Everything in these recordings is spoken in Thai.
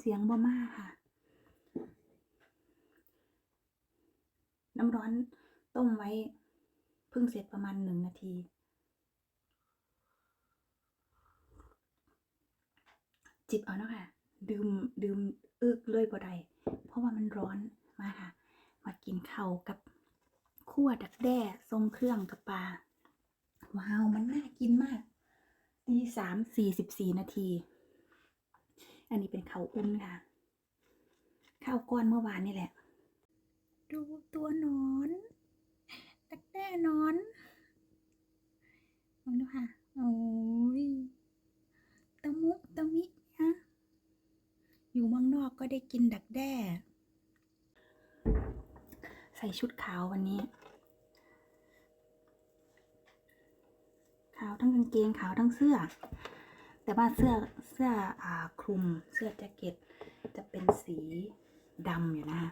เสียงบ่มากค่ะ น้ำร้อนต้มไว้เพิ่งเสร็จประมาณหนึ่งนาที จิบเอาเนาะค่ะ ดื่มดื่มอึกเลยบ่ได้เพราะว่ามันร้อนมาค่ะ มากินข้าวกับขั่วดักแด้ทรงเครื่องกับปลาว้าว มันน่ากินมากตีสามสี่สิบสี่นาที อันนี้เป็นข้าวอุ่นค่ะ ข้าวก้อนเมื่อวานนี่แหละ ดูตัวหนอนดักแด้หนอนมองดูค่ะ โอ้ยตะมุตะมิฮะอยู่เมืองนอกก็ได้กินดักแด้ ใส่ชุดขาววันนี้ ขาวทั้งกางเกงขาวทั้งเสื้อ แต่ว่าเสื้อเสื้ออ่าคลุมเสื้อแจ็คเก็ตจะเป็นสีดำอยู่นะ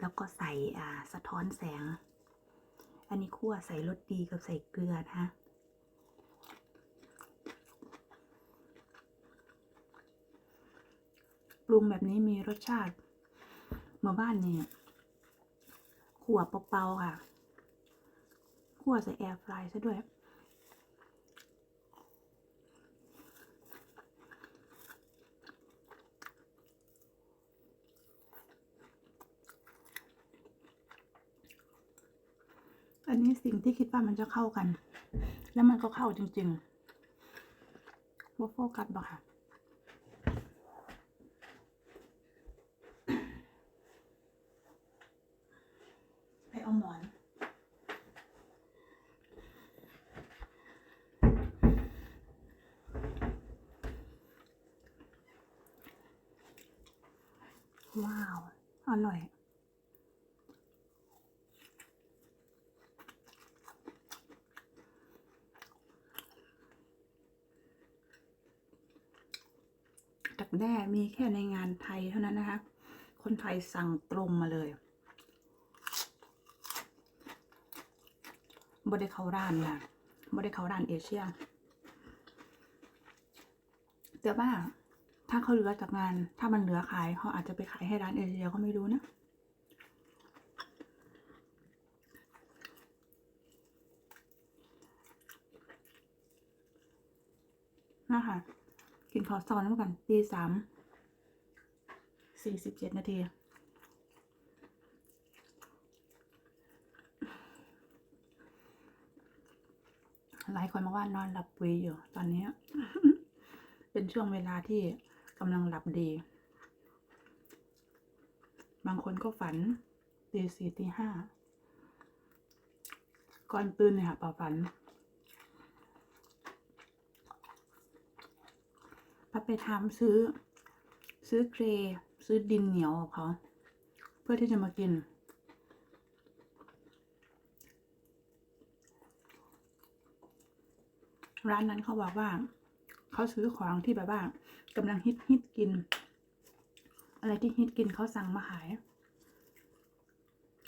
แล้วก็ใส่อ่าสะท้อนแสง อันนี้คั่วใส่รสดีกับใส่เกลือนะปรุงแบบนี้มีรสชาติเมื่อบ้านเนี่ยขั่วเปล่าๆค่ะขั่วใส่แอร์ฟรายซะด้วย นนี้สิ่งที่คิดว่ามันจะเข้ากัน แล้วมันก็เข้าจริงๆว่าโฟกัสบ่ค่ะไปเอาหมอนว้าว อร่อย ดัก แด้มีแค่ในงานไทยเท่านั้นนะคะ คนไทยสั่งตรงมาเลยบ่ได้เขาร้านนะบ่ได้เขาร้านเอเชียแต่ว่าถ้าเขาเหลือจากงาน ถ้ามันเหลือขายเขาอาจจะไปขายให้ร้านเอเชียก็ไม่รู้นะนะคะ กินข้าวซอนแล้วกันตีสามสี่สิบเจ็ดนาทีหลายคนมาว่านอนหลับปุยอยู่ ตอนนี้ เป็นช่วงเวลาที่กำลังหลับดี บางคนก็ฝันตีสี่ตีห้าก่อนตื่นเนี่ยค่ะเป่าฝัน พัด ไปทำซื้อ ซื้อเครซื้อดินเหนียวของเขา เพื่อที่จะมากิน ร้านนั้นเขาบอกว่า เขาซื้อของที่แบบว่ากำลังฮิตฮิตกิน อะไรที่ฮิตกินเขาสั่งมาขาย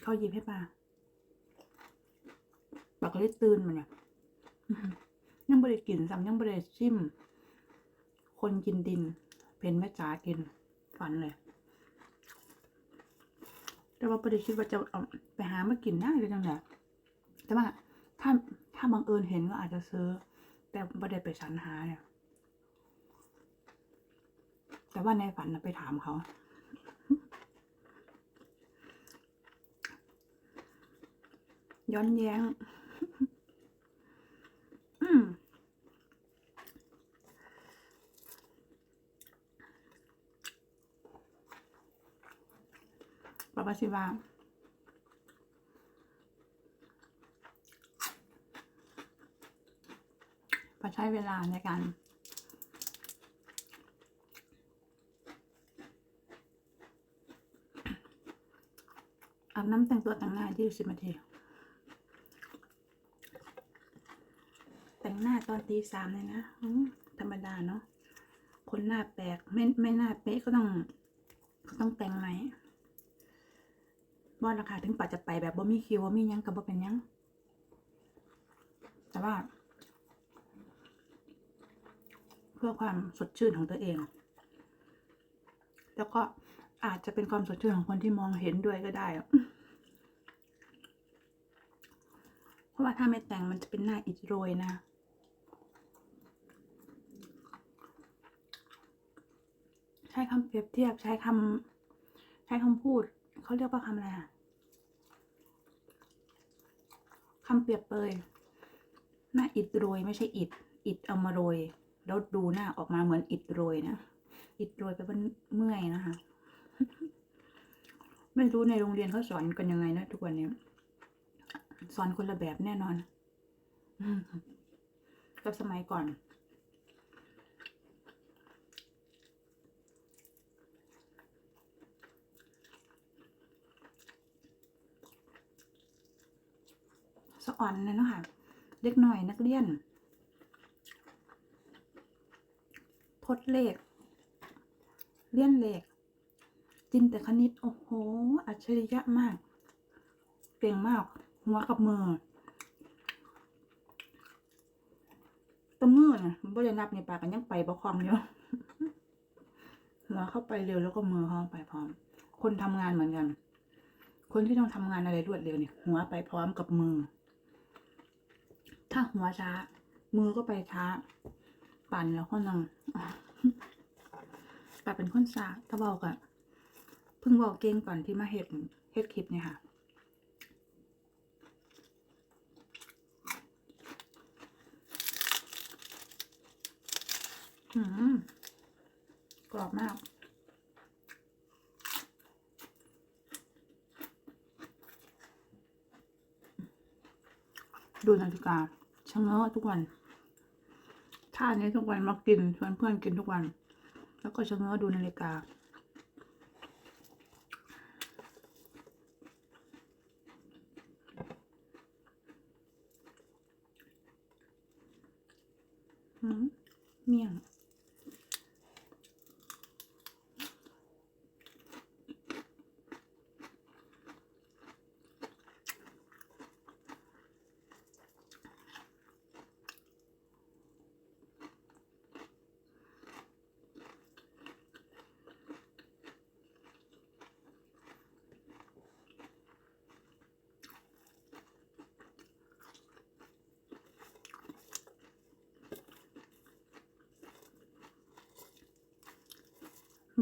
เขาหยิบให้ปาปากก็ได้ตื่นมาเนี่ยยังบริกินซ้ำยังบริชิม คนกินดิน เป็นแม่จ๋ากินฝันเลย แต่ว่าประเดี๋ยวคิดว่าจะเอาไปหามากินได้หรือยังไงแต่ว่าถ้าถ้าบังเอิญเห็นก็อาจจะซื้อ แต่ไม่ได้ไปสรรหาเนี่ย แต่ว่าในฝันนะไปถามเขาย้อนแย้ง อืม ปาปาชิวาปาใช้เวลาในการอาบน้ำแต่งตัวแต่งหน้ายี่สิบนาที แต่งหน้าตอนตีสามเลยนะธรรมดาเนาะคนหน้าแปลกไม่ไม่หน้าเป๊ะก็ต้อง ต้องแต่งไหม บอลราคาถึงปัจจะไปแบบบ่มีคิวบ่มียังกับบ่เป็นยัง แต่ว่า เพื่อความสดชื่นของตัวเอง แล้วก็อาจจะเป็นความสดชื่นของคนที่มองเห็นด้วยก็ได้ เพราะว่าถ้าไม่แต่งมันจะเป็นหน้าอิดโรยนะใช้คำเปรียบเทียบใช้คำใช้คำพูด เขาเรียกว่าคำอะไรอะคำเปรียบเปยหน้าอิดโรยไม่ใช่อิด อิดเอามาโรย แล้วดูหน้าออกมาเหมือนอิดโรยนะ อิดโรยไปเป็นเมื่อยนะคะ ไม่รู้ในโรงเรียนเขาสอนกันยังไงนะทุกวันนี้ สอนคนละแบบแน่นอน กับสมัยก่อน อ่อนเลยเนาะค่ะ เด็กหน่อยนักเรียน ทดเลข เลี่ยนเลข จินแต่คณิต โอ้โห อัจฉริยะมาก เก่งมาก หัวกับมือตะมือนะบ่ได้นับในปากกันยังไปบ่คล่องอยู่หัวเข้าไปเร็วแล้วก็มือเข้าไปพร้อม คนทำงานเหมือนกัน คนที่ต้องทำงานอะไรรวดเร็วเนี่ย หัวไปพร้อมกับมือ ถ้าหัวช้า มือก็ไปช้า ปั่นแล้วก็นังแต่เป็นคนสาตะเบากะเพิ่งบอกเก่งก่อนที่มาเฮ็ดเฮ็ดคลิปเนี่ยค่ะอืมกรอบมาก ดูนาฬิกา ชะเง้อทุกวันท่านี้ทุกวันมากินชวนเพื่อนกินทุกวัน แล้วก็ชะเง้อดูนาฬิกา อืมเมี่ยง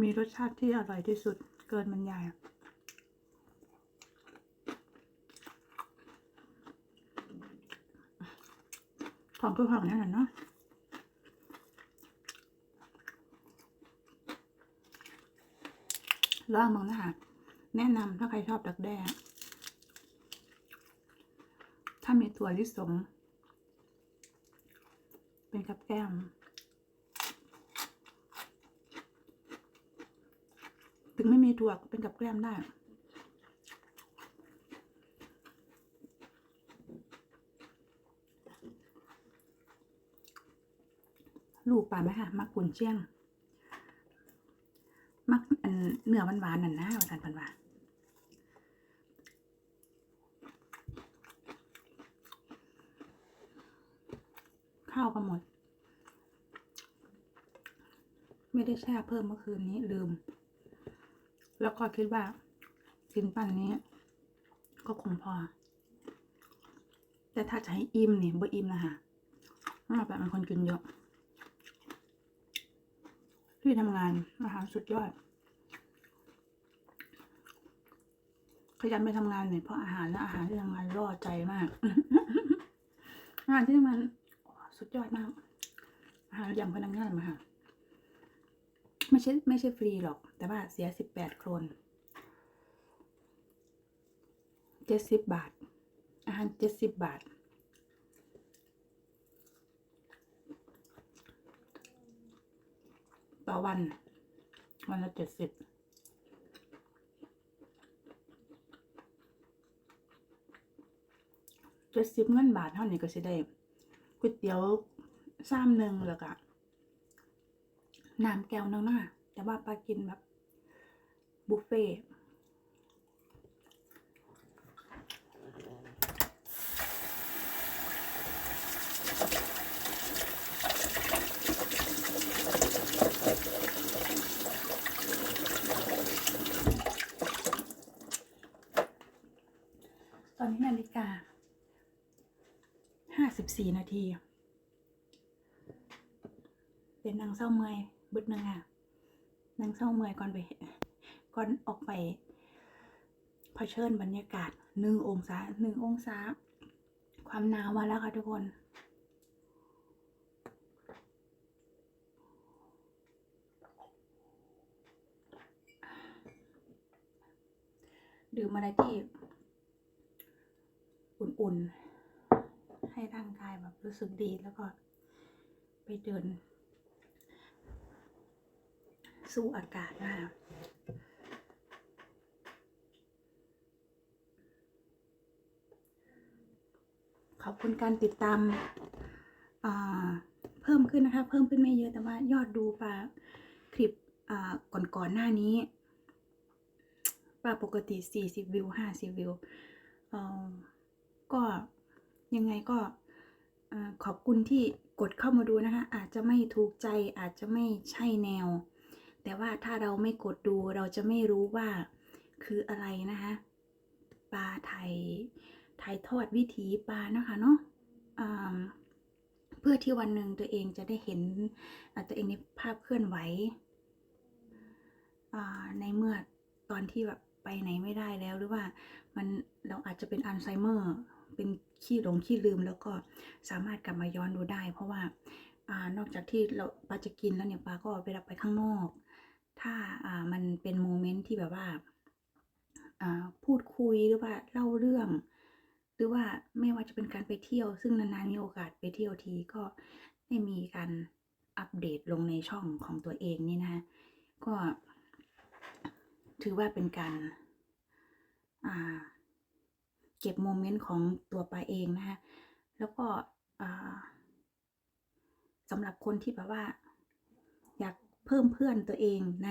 มีรสชาติที่อร่อยที่สุดเกินบรรยายของคือของนั่นแหละเนาะลองมองนะคะแนะนำถ้าใครชอบดักแด้ถ้ามีถั่วลิสง เป็นกับแก้ม ถั่วเป็นกับแกล้มได้ลูกป่าไหมคะมักกุนเชียง มักอันเนื้อหวานๆนั่นนะว่าทานพันวาข้าวก็หมด ไม่ได้แช่เพิ่มเมื่อคืนนี้ลืม แล้วก็คิดว่ากินปั้นนี้ ก็คงพอ แต่ถ้าจะให้อิ่มเนี่ยบ่อิ่มนะคะมาแบบเป็นคนกินเยอะที่ทำงานอาหารสุดยอด ขยันไปทำงานเนี่ยเพราะอาหารและอาหารที่ทำงานรอดใจมากอาหารที่ทำงานสุดยอดมากอาหารอย่างพนักงานมาค่ะ ไม่ใช่ไม่ใช่ฟรีหรอก แต่ว่าเสียสิบแปดโครนเจ็ดสิบบาท อาหารเจ็ดสิบบาท ต่อวัน วันละเจ็ดสิบเจ็ดสิบเงินบาทเท่านี้ก็สิได้ก๋วยเตี๋ยวซ้ำหนึ่งแล้วก็ น้ำแก้วนึงนะแต่ว่าปลากินแบบบุฟเฟ่ตอนนี้นาฬิกา ห้าสิบสี่นาที เป็นนางเศร้าเมย์ บึดนึงอะนางเศร้าเมื่อยก่อนไปก่อนออกไปเผชิญบรรยากาศหนึ่งองศาหนึ่งองศา ความหนาวมาแล้วค่ะทุกคนดื่มอะไรที่อุ่นๆ ให้ร่างกายแบบรู้สึกดีแล้วก็ไปเดิน สู้อากาศนะคะขอบคุณการติดตามเพิ่มขึ้นนะคะ เพิ่มขึ้นไม่เยอะแต่ว่ายอดดูปลาคลิปอ่าก่อนๆหน้านี้ปลาปกติ 40 วิว 50 วิวก็ยังไงก็ขอบคุณที่กดเข้ามาดูนะคะ อาจจะไม่ถูกใจอาจจะไม่ใช่แนว แต่ว่าถ้าเราไม่กดดูเราจะไม่รู้ว่าคืออะไรนะคะปลาไทยไทยทอดวิถีปลานะคะเนาะเพื่อที่วันหนึ่งตัวเองจะได้เห็นอาตัวเองในภาพเคลื่อนไหวในเมื่อตอนที่แบบไปไหนไม่ได้แล้วหรือว่ามันเราอาจจะเป็นอัลไซเมอร์ เป็นขี้หลงขี้ลืมแล้วก็สามารถกลับมาย้อนดูได้ เพราะว่าอานอกจากที่เราปลาจะกินแล้วเนี่ยปลาก็เวลาไปข้างนอก ถ้าอ่ามันเป็นโมเมนต์ที่แบบว่าอ่าพูดคุยหรือว่าเล่าเรื่อง หรือว่าไม่ว่าจะเป็นการไปเที่ยว ซึ่งนานๆมีโอกาสไปเที่ยวทีก็ได้มีการอัปเดตลงในช่องของตัวเองนี่นะ ก็ถือว่าเป็นการอ่าเก็บโมเมนต์ของตัวปลาเองนะคะแล้วก็สำหรับคนที่แบบว่า เพิ่มเพื่อนตัวเองใน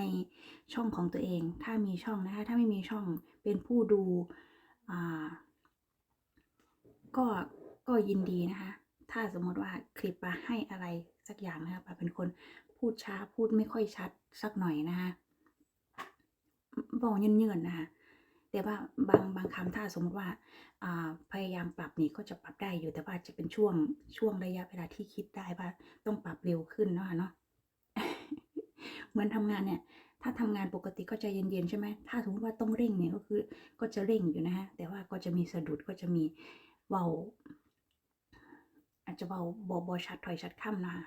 ช่องของตัวเอง ถ้ามีช่องนะคะ ถ้าไม่มีช่องเป็นผู้ดูก็ก็ยินดีนะคะ ถ้าสมมติว่าคลิปปาให้อะไรสักอย่างนะคะปาเป็นคนพูดช้าพูดไม่ค่อยชัดสักหน่อยนะคะบอกเยินๆนะคะแต่ว่าบางบางคำถ้าสมมติว่าพยายามปรับนี่ก็จะปรับได้อยู่แต่ว่าจะเป็นช่วงช่วงระยะเวลาที่คิดได้ว่าต้องปรับเร็วขึ้นเนาะเนาะ เหมือนทำงานเนี่ย ถ้าทำงานปกติก็ใจเย็นๆใช่ไหมถ้าสมมติว่าต้องเร่งเนี่ยก็คือก็จะเร่งอยู่นะฮะ แต่ว่าก็จะมีสะดุดก็จะมีเบาอาจจะเบาบอบอชัดถอยชัดค่ำนะคะ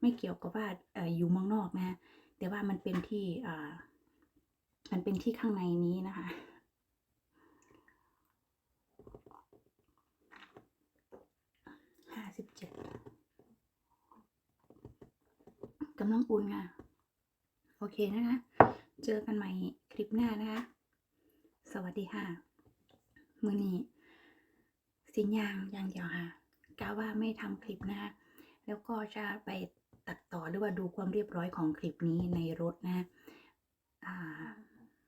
ไม่เกี่ยวกับว่าออยู่เมืองนอกนะฮะ แต่ว่ามันเป็นที่มันเป็นที่ข้างในนี้นะคะห้าสิบเจ็ด กำลังอุ่นค่ะ โอเคนะคะ เจอกันใหม่คลิปหน้านะคะ สวัสดีค่ะ มือนี้สินยางอย่างเดียวค่ะกะว่าไม่ทำคลิปนะคะ แล้วก็จะไปตัดต่อหรือว่าดูความเรียบร้อยของคลิปนี้ในรถนะ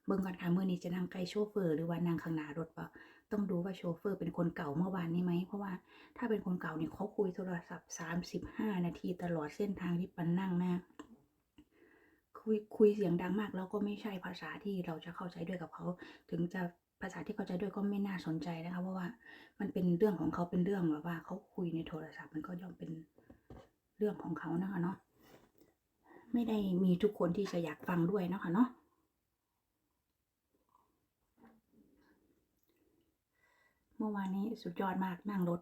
เบิ่งก่อนค่ะมือนี้จะนั่งใกล้โชเฟอร์หรือว่านั่งข้างหน้ารถปะ ต้องดูว่าโชเฟอร์เป็นคนเก่าเมื่อวานนี้ไหม เพราะว่าถ้าเป็นคนเก่าเนี่ยเขาคุยโทรศัพท์สามสิบห้านาทีตลอดเส้นทางที่ปันนั่งนะ คุยคุยเสียงดังมากแล้วก็ไม่ใช่ภาษาที่เราจะเข้าใจด้วยกับเขา ถึงจะภาษาที่เข้าใจด้วยก็ไม่น่าสนใจนะคะ เพราะว่ามันเป็นเรื่องของเขาเป็นเรื่องแบบว่าเขาคุยในโทรศัพท์มันก็ย่อมเป็นเรื่องของเขานะคะเนาะไม่ได้มีทุกคนที่จะอยากฟังด้วยนะคะเนาะ มื่อวานนี้สุดยอดมากนั่งรถ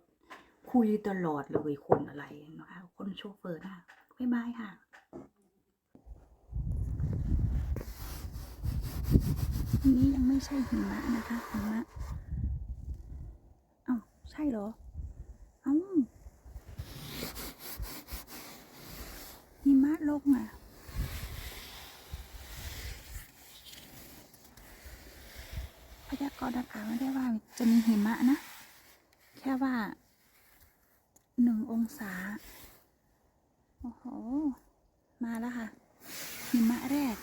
คุยตลอดเลยคนอะไรนะคะ คนโชเฟอร์นะบ๊ายบายค่ะนนี้ยังไม่ใช่หิมะนะคะหิมะเอ้าใช่เหรอ เอ้าหิมะลงอะ พยากรณ์อากาศไม่ได้ว่าจะมีหิมะนะ แค่ว่าหนึ่งองศา โอ้โห มาแล้วค่ะ หิมะแรก